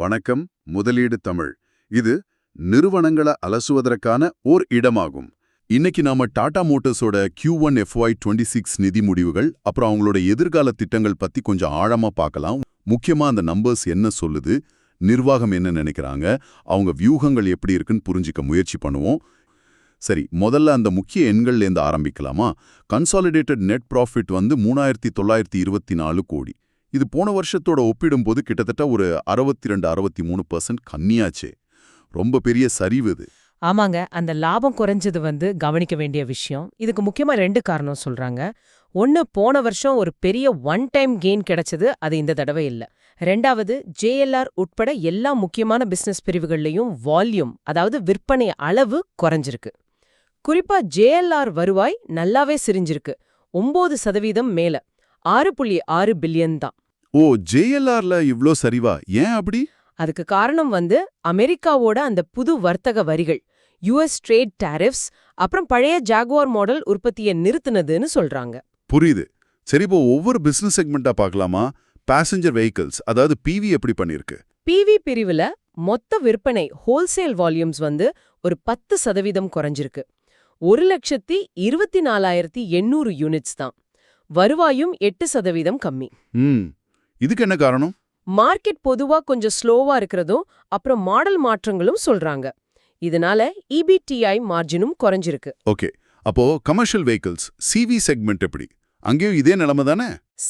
வணக்கம் முதலீடு தமிழ். இது நிறுவனங்களை அலசுவதற்கான ஓர் இடமாகும். இன்னைக்கு நாம Tata மோட்டர்ஸோட Q one FY twenty six நிதி முடிவுகள் அப்புறம் அவங்களோட எதிர்கால திட்டங்கள் பத்தி கொஞ்சம் ஆழமா பார்க்கலாம். முக்கியமா அந்த நம்பர்ஸ் என்ன சொல்லுது நிர்வாகம் என்ன நினைக்கிறாங்க அவங்க வியூகங்கள் எப்படி இருக்குன்னு புரிஞ்சிக்க முயற்சி பண்ணுவோம். சரி முதல்ல அந்த முக்கிய எண்கள்லேருந்து ஆரம்பிக்கலாமா? கன்சாலிடேட்டட் நெட் ப்ராஃபிட் வந்து மூணாயிரத்தி தொள்ளாயிரத்தி இருபத்தி நாலு கோடி. இது போன வருஷத்தோட ஒப்பிடும்போது கிட்டத்தட்ட ஒரு அறுபத்தி ரெண்டு அறுபத்தி மூணு பர்சன்ட் கம்மியாச்சு. ரொம்ப பெரிய சரிவு இது. ஆமாங்க. அந்த லாபம் குறைஞ்சது வந்து கவனிக்க வேண்டிய விஷயம். இதுக்கு முக்கியமா ரெண்டு காரணம் சொல்றாங்க. ஒன்று போன வருஷம் ஒரு பெரிய ஒன் டைம் கெயின் கிடைச்சது அது இந்த தடவை இல்ல. ரெண்டாவது ஜேஎல்ஆர் உட்பட எல்லா முக்கியமான பிசினஸ் பிரிவுகள்லயும் வால்யூம் அதாவது விற்பனை அளவு குறைஞ்சிருக்கு. குறிப்பா ஜேஎல்ஆர் வருவாய் நல்லாவே சிரிஞ்சிருக்கு. ஒன்பது சதவீதம் மேல. ஆறு புள்ளி ஆறு பில்லியன் தான். ஓ ஜேஎல்ஆர்ல இவ்ளோ சரிவா? ஏன் அப்படி? அதுக்கு காரணம் வந்து அமெரிக்காவோட அந்த புது வர்த்தக வரிகள் யுஎஸ் ட்ரேட் டாரிஃப்ஸ் அப்புறம் பழைய ஜாகுவார் மாடல் உற்பத்தியை நிறுத்துனதுன்னு சொல்றாங்க. புரியுது. சரி இப்போ ஒவ்வொரு பிசினஸ் செக்மெண்டா பார்க்கலாமா? பேசஞ்சர் வெஹிக்கிள்ஸ் அதாவது பிவி எப்படி பண்ணிருக்கு? பிவி பிரிவுல மொத்த விற்பனை ஹோல்சேல் வால்யூம்ஸ் வந்து ஒரு பத்து சதவீதம் குறைஞ்சிருக்கு. ஒரு லட்சத்தி இருபத்தி நாலாயிரத்தி எண்ணூறு யூனிட்ஸ் தான். வருவாயும் எட்டு சதவீதம் கம்மி. இதுக்கு என்ன காரணம்? மார்க்கெட் பொதுவா கொஞ்சம் ஸ்லோவா இருக்கிறதும் அப்புறம் மாடல் மாற்றங்களும் சொல்றாங்க. இதனால இபிடிஐ மார்ஜினும் குறைஞ்சிருக்கு. ஓகே. அப்போ கமர்ஷியல் வெஹிக்கிள்ஸ் சிவி செக்மெண்ட் எப்படி? அங்கேயும் இதே நிலைமை தானே?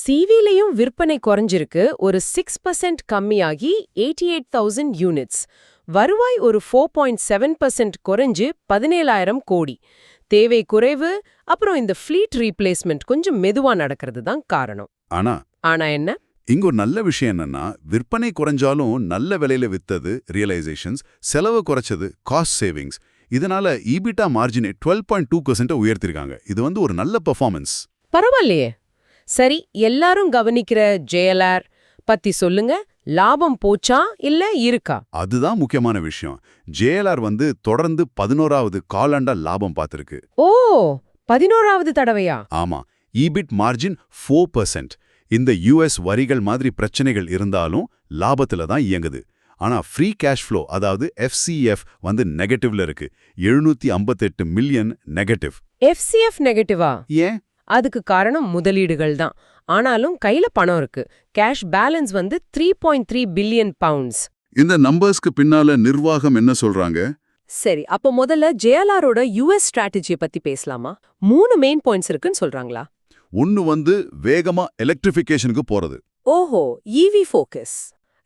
சிவிலையும் விற்பனை குறைஞ்சிருக்கு. ஒரு சிக்ஸ் பர்சன்ட் கம்மியாகி எயிட்டி எயிட் தௌசண்ட் யூனிட்ஸ் வருவாய் ஒரு ஃபோர் பாயிண்ட் செவன் பர்சன்ட் குறைஞ்சு பதினேழாயிரம் கோடி. தேவை குறைவு அப்புறம் இந்த ஃப்ளீட் ரீப்ளேஸ்மெண்ட் கொஞ்சம் மெதுவா நடக்கிறது தான் காரணம். ஆனா? ஆனா என்ன? இங்க ஒரு நல்ல விஷயம் என்னன்னா விற்பனை குறைஞ்சாலும் நல்ல விலையில வித்தது ரியலைசேஷன்ஸ் செலவு குறைச்சது காஸ்ட் சேவிங்ஸ் இதனால ஈபிட்டா மார்ஜினை டுவெல் பாயிண்ட் டூ உயர்த்திருக்காங்க. இது வந்து ஒரு நல்ல பெர்ஃபார்மன்ஸ் பரவாயில்லையே. சரி எல்லாரும் கவனிக்கிற ஜேஎல்ஆர் பத்தி சொல்லுங்க. லாபம் போச்சா இல்ல இருக்கா? அதுதான் முக்கியமான விஷயம். ஜேஎல்ஆர் வந்து தொடர்ந்து பதினோராவது காலாண்டா லாபம் பார்த்திருக்கு. ஓ பதினோராவது தடவையா? ஆமா. ஈபிட் மார்ஜின் ஃபோர் பர்சன்ட் இந்த யுஎஸ் வரிகள் மாதிரி பிரச்சனைகள் இருந்தாலும் லாபத்துல தான் இயங்குது. ஆனா ஃப்ரீ கேஷ் ஃப்ளோ அதாவது எஃப்சிஎஃப் வந்து நெகட்டிவ்ல இருக்கு. எழுநூத்தி ஐம்பத்தெட்டு மில்லியன் நெகட்டிவ் எஃப்சிஎஃப் நெகட்டிவா ஏன்? அதுக்கு காரணம் முதலீடுகள் தான். ஆனாலும் கையில பணம் இருக்கு. கேஷ் பேலன்ஸ் வந்து three point three billion pounds இந்த நம்பர்ஸ்க்கு பின்னால நிர்வாகம் என்ன சொல்றாங்க? சரி அப்போ முதல்ல ஜேஎல்ஆரோட யுஎஸ் ஸ்ட்ராட்டஜியை பத்தி பேசலாமா? மூணு மெயின் பாயிண்ட்ஸ் இருக்குன்னு சொல்றாங்களா? ஒன்னு வந்து வேகமா எலக்ட்ரிஃபிகேஷனுக்கு போறது. ஓஹோ இவி ஃபோக்கஸ்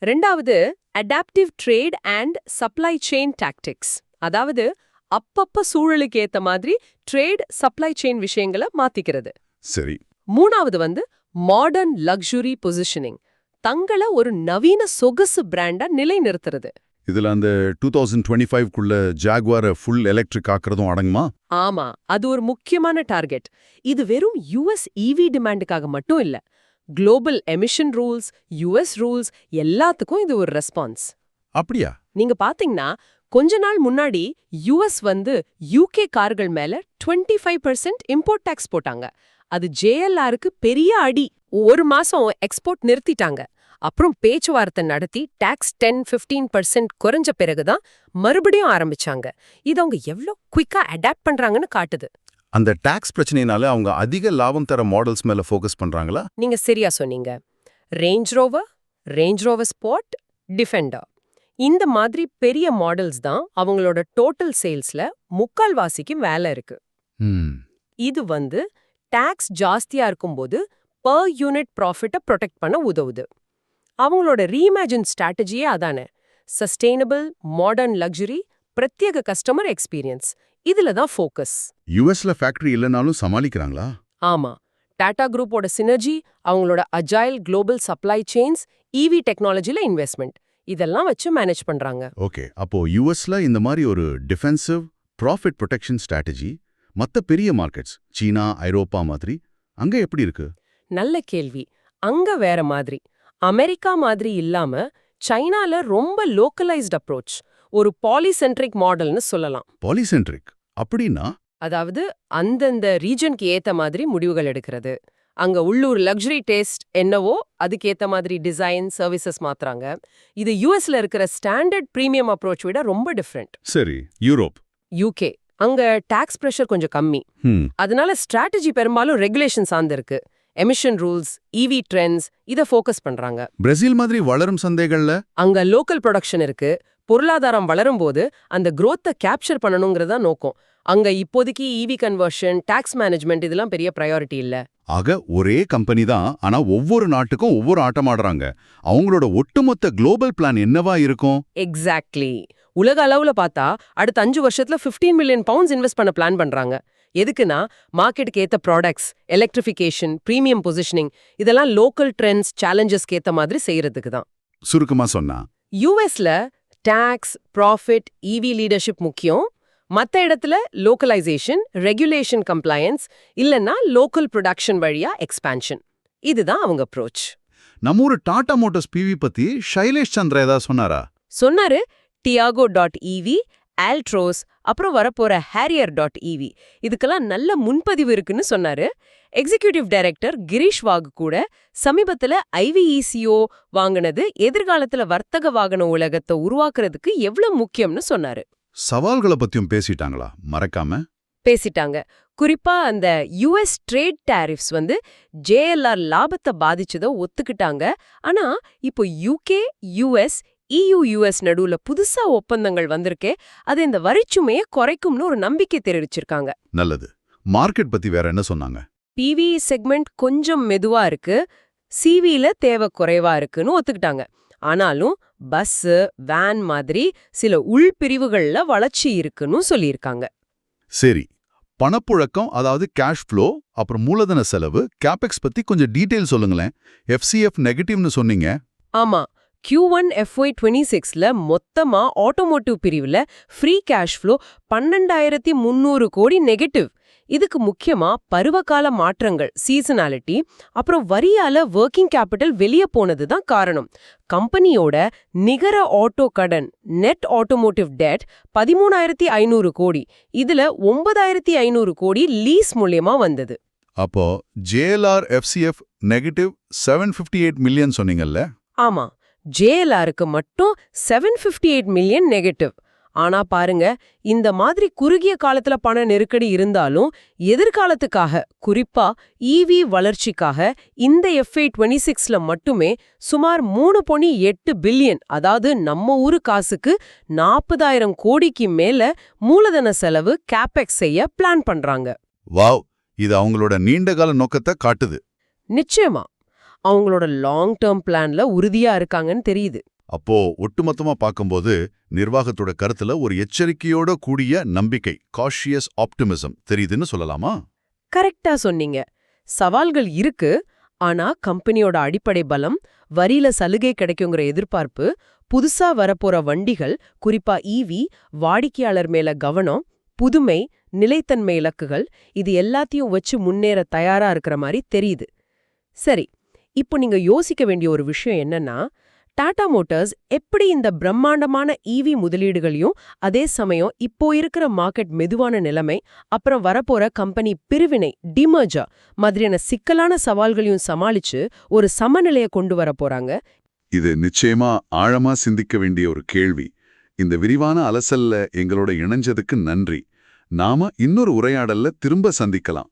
ரெண்டாவது adaptive trade and supply chain tactics அதாவது அப்பப்ப சூழலுக்கு ஏத்த மாதிரி ட்ரேட் சப்ளை செயின் விஷயங்களை மாத்திக்கிறது. சரி. மூணாவது வந்து மாடர்ன் லக்ஸுரி பொசிஷனிங் தங்கள ஒரு நவீன சொகுசு பிராண்டா நிலைநிறுத்துறது. இதுல அந்த டூ தௌசண்ட் டுவெண்ட்டி ஃபைவ்க்குள்ள ஜாக்வாரை ஃபுல் எலக்ட்ரிக் ஆக்குறதும் அடங்குமா? ஆமா அது ஒரு முக்கியமான டார்கெட் இது வெறும் யுஎஸ் இவி டிமாண்டுக்காக மட்டும் இல்ல. Global emission rules US rules எல்லாத்துக்கும் இது ஒரு ரெஸ்பான்ஸ் அப்படியா? நீங்க பாத்தீங்கன்னா கொஞ்ச நாள் முன்னாடி யுஎஸ் வந்து யூகே கார்கள் மேல 25% ஃபைவ் பர்சன்ட் இம்போர்ட் டாக்ஸ் போட்டாங்க. அது ஜேஎல்ஆருக்கு பெரிய அடி. ஒரு மாசம் எக்ஸ்போர்ட் நிறுத்திட்டாங்க. அப்புறம் பேச்சுவார்த்தை நடத்தி டாக்ஸ் டென் 15% பர்சன்ட் குறைஞ்ச பிறகுதான் மறுபடியும் ஆரம்பிச்சாங்க. இது அவங்க எவ்வளோ குயிக்கா அடாப்ட் பண்றாங்கன்னு காட்டுது. அந்த டாக்ஸ் பிரச்சனையினால அவங்க அதிக லாபம் தர மாடல்ஸ் மேல ஃபோக்கஸ் பண்றாங்களா? நீங்க சரியா சொன்னீங்க. Range Rover Range Rover sport Defender இந்த மாதிரி பெரிய மாடல்ஸ் தான் அவங்களோட டோட்டல் சேல்ஸ்ல முக்கால்வாசிக்கு வேலை இருக்கு. இது வந்து டாக்ஸ் ஜாஸ்தியா இருக்கும்போது பர் யூனிட் ப்ராஃபிட்டை ப்ரொடெக்ட் பண்ண உதவுது. அவங்களோட ரீஇமேஜின் ஸ்ட்ராட்டஜியே அதானே. சஸ்டெயினபிள் மாடர்ன் லக்ஸுரி பிரத்யேக கஸ்டமர் எக்ஸ்பீரியன்ஸ் இதுல தான் ஃபோக்கஸ் யுஎஸ்ல ஃபேக்டரி இல்லைனாலும் சமாளிக்கிறாங்களா? ஆமா. டாடா குரூப்போட சினர்ஜி அவங்களோட agile global supply chains EV டெக்னாலஜில investment இதெல்லாம் வச்சு மேனேஜ் பண்றாங்க. ஓகே. அப்போ யுஎஸ்ல இந்த மாதிரி ஒரு டிஃபென்சிவ் ப்ராஃபிட் ப்ரொடெக்ஷன் ஸ்ட்ராட்டஜி மத்த பெரிய மார்க்கெட்ஸ் சீனா ஐரோப்பா மாதிரி அங்க எப்படி இருக்கு? நல்ல கேள்வி. அங்க வேற மாதிரி. அமெரிக்கா மாதிரி இல்லாம சைனால ரொம்ப லோக்கலைஸ்ட் அப்ரோச் ஒரு பாலிசென்ட்ரிக் மாடல்னு சொல்லலாம். பாலிசென்ட்ரிக் அப்படின்னா? அதாவது அந்தந்த ரீஜனுக்கு ஏத்த மாதிரி முடிவுகள் எடுக்கிறது. அங்க உள்ளூர் லக்ஸரி டேஸ்ட் என்னவோ அதுக்கேத்த மாதிரி டிசைன் சர்வீசஸ் மாத்துறாங்க. இது யூஎஸ்ல இருக்கிற ஸ்டாண்டர்ட் பிரீமியம் அப்ரோச் விட ரொம்ப டிஃப்ரெண்ட் சரி யூரோப் யூகே அங்க டாக்ஸ் பிரஷர் கொஞ்சம் கம்மி. அதனால ஸ்ட்ராட்டஜி பெரும்பாலும் ரெகுலேஷன் சார்ந்து இருக்கு. எமிஷன் ரூல்ஸ் இவி ட்ரெண்ட்ஸ் இத ஃபோக்கஸ் பண்றாங்க. பிரேசில் மாதிரி வளரும் சந்தைகள்ல அங்க லோக்கல் ப்ரொடக்ஷன் இருக்கு. பொருளாதாரம் வளரும் போது அந்த growth-அ கேப்சர் பண்ணணுங்கிறதா நோக்கம். அங்க இப்போதைக்கு இவி கன்வர்ஷன் டாக்ஸ் மேனேஜ்மெண்ட் இதெல்லாம் பெரிய ப்ரையாரிட்டி இல்ல. ஆக ஒரே கம்பெனி தான் ஆனா ஒவ்வொரு நாட்டுக்கும் ஒவ்வொரு ஆட்டம் ஆடுறாங்க அவங்களோட ஒட்டுமொத்த குளோபல் பிளான் என்னவா இருக்கும்? எக்ஸாக்ட்லி உலக அளவுல பார்த்தா அடுத்த அஞ்சு வருஷத்துல 15 மில்லியன் பவுண்ட்ஸ் இன்வெஸ்ட் பண்ண பிளான் பண்றாங்க. எதுக்குன்னா மார்க்கெட்டுக்கு ஏத்த ப்ராடக்ட்ஸ் எலக்ட்ரிஃபிகேஷன் பிரீமியம் பொசிஷனிங் இதெல்லாம் லோக்கல் ட்ரெண்ட்ஸ் சேலஞ்சஸ்க்கு ஏத்த மாதிரி செய்யறதுக்கு தான். சுருக்கமா சொன்னா. யூஎஸ்ல டாக்ஸ் ப்ராஃபிட் இவி லீடர்ஷிப் முக்கியம். மத்த இடத்துல லோக்கலைசேஷன் ரெகுலேஷன் கம்ப்ளையன்ஸ் இல்லைன்னா லோக்கல் ப்ரொடக்ஷன் வழியா எக்ஸ்பான்ஷன் இதுதான் அவங்க அப்ரோச் நம்ம டாடா மோட்டார்ஸ் பிவி பத்தி ஷைலேஷ் சந்திர ஏதாவது சொன்னாரா? சொன்னாரு டியாகோ டாட் இவி ஆல்ட்ரோஸ் அப்புறம் வரப்போற ஹேரியர் டாட் இவி இதுக்கெல்லாம் நல்ல முன்பதிவு இருக்குன்னு சொன்னாரு. எக்ஸிகியூட்டிவ் டைரக்டர் கிரீஷ் வாக் கூட சமீபத்துல ஐவிஇசிஓ வாங்கினது எதிர்காலத்துல வர்த்தக வாகன உலகத்தை உருவாக்குறதுக்கு எவ்வளவு முக்கியம்னு சொன்னாரு. சவால்களை பத்தியும் பேசிட்டாங்களா? மறக்காம? பேசிட்டாங்க. குறிப்பா அந்த யுஎஸ் ட்ரேட் டாரிஃப்ஸ் வந்து ஜேஎல்ஆர் லாபத்தை பாதிச்சதை ஒத்துக்கிட்டாங்க. ஆனா இப்போ யூகே யுஎஸ் இயு யுஎஸ் நடுவுல புதுசா ஒப்பந்தங்கள் வந்திருக்கே அது இந்த வரிச்சுமையை குறைக்கும்னு ஒரு நம்பிக்கை தெரிவிச்சிருக்காங்க. நல்லது. மார்க்கெட் பத்தி வேற என்ன சொன்னாங்க? பிவி செக்மெண்ட் கொஞ்சம் மெதுவா இருக்கு சிவில தேவை குறைவா இருக்குன்னு ஒத்துக்கிட்டாங்க. ஆனாலும் பஸ் வேன் மாதிரி சில உள்பிரிவுகள்ல வளர்ச்சி இருக்குன்னு சொல்லியிருக்காங்க. சரி. பணப்புழக்கம் அதாவது கேஷ் ஃப்ளோ அப்புறம் மூலதன செலவு கேபெக்ஸ் பத்தி கொஞ்சம் டீடைல் சொல்லுங்களேன். எஃப்சிஎஃப் நெகட்டிவ்னு சொன்னீங்க. ஆமா. Q1 ஒன் எஃப்ஒய் டுவெண்ட்டி சிக்ஸ்ல மொத்தமா ஆட்டோமோட்டிவ் பிரிவுல ஃப்ரீ கேஷ் ஃப்ளோ பன்னெண்டாயிரத்தி முந்நூறு கோடி நெகட்டிவ் இதுக்கு முக்கியமா பருவகால மாற்றங்கள் சீசனாலிட்டி அப்புறம் வரியால ஒர்க்கிங் கேபிட்டல் வெளிய போனது தான் காரணம். கம்பெனியோட நிகர ஆட்டோ கடன் நெட் ஆட்டோமோட்டிவ் டெட் பதிமூணாயிரத்தி ஐநூறு கோடி. இதுல ஒன்பதாயிரத்தி ஐநூறு கோடி லீஸ் மூலியமா வந்தது. அப்போ JLR FCF negative seven fifty eight million சொன்னீங்கல்ல? ஆமா. ஜேஎல்ஆருக்கு மட்டும் seven fifty eight million negative ஆனா பாருங்க இந்த மாதிரி குறுகிய காலத்துல பண நெருக்கடி இருந்தாலும் எதிர்காலத்துக்காக குறிப்பா ஈவி வளர்ச்சிக்காக இந்த எஃப்ஐ டுவெண்ட்டி சிக்ஸ்ல மட்டுமே சுமார் மூணு பொனி எட்டு பில்லியன் அதாவது நம்ம ஊரு காசுக்கு நாற்பதாயிரம் கோடிக்கு மேல மூலதன செலவு கேபெக்ஸ் செய்ய பிளான் பண்றாங்க. வாவ்! இது அவங்களோட நீண்டகால நோக்கத்தை காட்டுது. நிச்சயமா. அவங்களோட லாங் டேர்ம் பிளான்ல உறுதியா இருக்காங்கன்னு தெரியுது. அப்போ ஒட்டுமொத்தமா பார்க்கும்போது நிர்வாகத்தோட கருத்துல ஒரு எச்சரிக்கையோட கூடிய நம்பிக்கை காஷியஸ் ஆப்டிமிசம் தெரியுதுன்னு சொல்லலாமா? கரெக்டா சொன்னீங்க. சவால்கள் இருக்கு ஆனா கம்பெனியோட அடிப்படை பலம் வரியில சலுகை கிடைக்குங்கிற எதிர்பார்ப்பு புதுசா வரப்போற வண்டிகள் குறிப்பா ஈவி வாடிக்கையாளர் மேல கவனம் புதுமை நிலைத்தன்மை இலக்குகள் இது எல்லாத்தையும் வச்சு முன்னேற தயாரா இருக்கிற மாதிரி தெரியுது. சரி இப்போ நீங்க யோசிக்க வேண்டிய ஒரு விஷயம் என்னன்னா டாடா மோட்டார்ஸ் எப்படி இந்த பிரம்மாண்டமான ஈவி முதலீடுகளையும் அதே சமயம் இப்போ இருக்கிற மார்க்கெட் மெதுவான நிலைமை அப்புறம் வரப்போற கம்பெனி பிரிவினை டிமர்ஜா மாதிரியான சிக்கலான சவால்களையும் சமாளிச்சு ஒரு சமநிலையை கொண்டு வர போறாங்க. இது நிச்சயமா ஆழமா சிந்திக்க வேண்டிய ஒரு கேள்வி. இந்த விரிவான அலசல்ல எங்களோட இணைஞ்சதுக்கு நன்றி. நாம இன்னொரு உரையாடல்ல திரும்ப சந்திக்கலாம்.